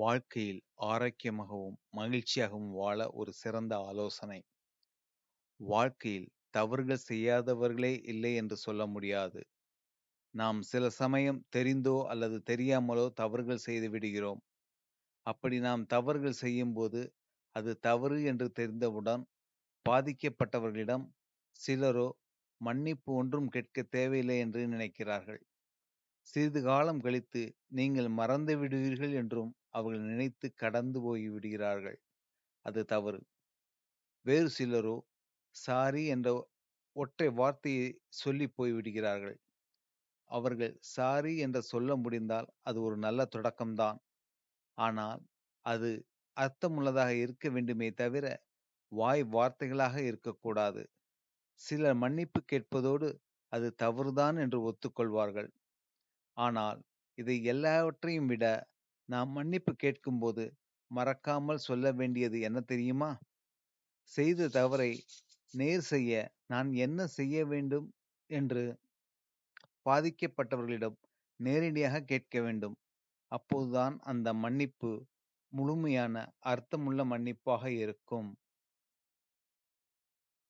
வாழ்க்கையில் ஆரோக்கியமாகவும், மகிழ்ச்சியாகவும் வாழ ஒரு சிறந்த ஆலோசனை. வாழ்க்கையில் தவறுகள் செய்யாதவர்களே இல்லை என்று சொல்ல முடியாது. நாம் சில சமயம் தெரிந்தோ அல்லது தெரியாமலோ தவறுகள் செய்து விடுகிறோம். அப்படி நாம் தவறுகள் செய்யும்போது, அது தவறு என்று தெரிந்தவுடன் பாதிக்கப்பட்டவர்களிடம் சிலரோ மன்னிப்பு ஒன்றும் கேட்கத் தேவையில்லை என்று நினைக்கிறார்கள். சிறிது காலம் கழித்து நீங்கள் மறந்து விடுவீர்கள் என்றும் அவர்கள் நினைத்து கடந்து போய் விடுகிறார்கள். அது தவறு. வேறு சிலரோ சாரி என்ற ஒற்றை வார்த்தையை சொல்லி போய் விடுகிறார்கள். அவர்கள் சாரி என்று சொல்ல முடிந்தால் அது ஒரு நல்ல தொடக்கம்தான். ஆனால் அது அர்த்தமுள்ளதாக இருக்க வேண்டுமே தவிர வாய் வார்த்தைகளாக இருக்கக்கூடாது. சிலர் மன்னிப்பு கேட்பதோடு அது தவறுதான் என்று ஒத்துக்கொள்வார்கள். ஆனால் இதை எல்லாவற்றையும் விட நாம் மன்னிப்பு கேட்கும்போது மறக்காமல் சொல்ல வேண்டியது என்ன தெரியுமா? செய்த தவறை நேர் செய்ய நான் என்ன செய்ய வேண்டும் என்று பாதிக்கப்பட்டவர்களிடம் நேரடியாக கேட்க வேண்டும். அப்போதுதான் அந்த மன்னிப்பு முழுமையான அர்த்தமுள்ள மன்னிப்பாக இருக்கும்.